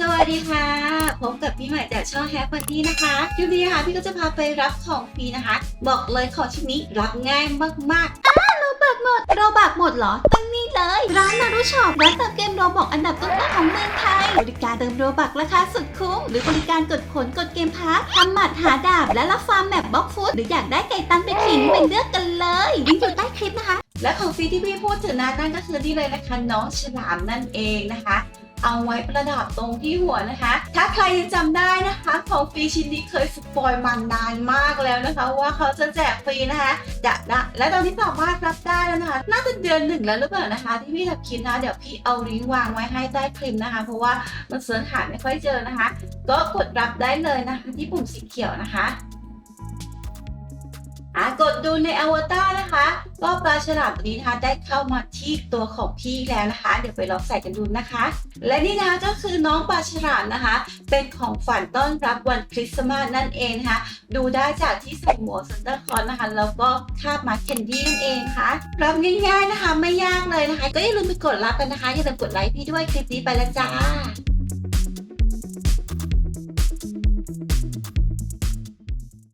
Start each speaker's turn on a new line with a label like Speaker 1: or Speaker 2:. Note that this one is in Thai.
Speaker 1: สวัสดีค่ะ พบกับพี่ใหม่จากช่องแฮปปี้นะคะคลิปนี้นะคะพี่ก็จะพาไปรับของฟรีนะคะ บอกเลยของชิ้นนี้รับง่ายมากๆอ้าโรบักหมดโรบักหมดเหรอตั้งนี่เลย ร้านนารุช็อปร้านเติมเกมโรบอกอันดับต้นๆของเมืองไทย บริการเติมโรบักราคาสุดคุ้ม หรือบริการกดผลกดเกมพาร์ททำหมัดหาดาบ และรับฟาร์มแมปบล็อกฟุตหรืออยากได้ไก่ตันไปขิงไปเลือกกันเลยลิงก์อยู่ใต้คลิปนะคะและของฟรีที่พี่พูดถึงนะนั่นก็คือนี่เลยนะคะน้องฉลามนั่นเองนะคะ เอาไว้ประดับตรงที่หัวนะคะ ถ้าใครยังจำได้นะคะของฟรีชิ้นนี้เคยสปอยมานนานมากแล้วนะคะ ว่าเขาจะแจกฟรีนะคะจะนะและตอนนี้สามารถรับได้แล้วนะคะ น่าจะเดือนหนึ่งแล้วหรือเปล่านะคะ ที่พี่ทำคลิปนะเดี๋ยวพี่เอาลิงก์วางไว้ให้ใต้คลิปนะคะ เพราะว่ามันเสิร์ชหาไม่ค่อยเจอนะคะ ก็กดรับได้เลยนะคะที่ปุ่มสีเขียวนะคะอะกดดูในอวตารนะคะ ก็ปลาฉลามตัวนี้นะคะได้เข้ามาที่ตัวของพี่แล้วนะคะ เดี๋ยวไปลองใส่กันดูนะคะ และนี่นะคะก็คือน้องปลาฉลามนะคะ เป็นของฝันต้อนรับวันคริสต์มาสนั่นเองนะคะ ดูได้จากที่ใส่หมวกซันต์คอนนะคะแล้วก็คาบมาแคนดี้นั่นเองค่ะรับง่ายๆนะคะไม่ยากเลยนะคะ ก็อย่าลืมไปกดรับกันนะคะอย่าลืมกดไลค์พี่ด้วยคลิปนี้ไปแล้วจ้า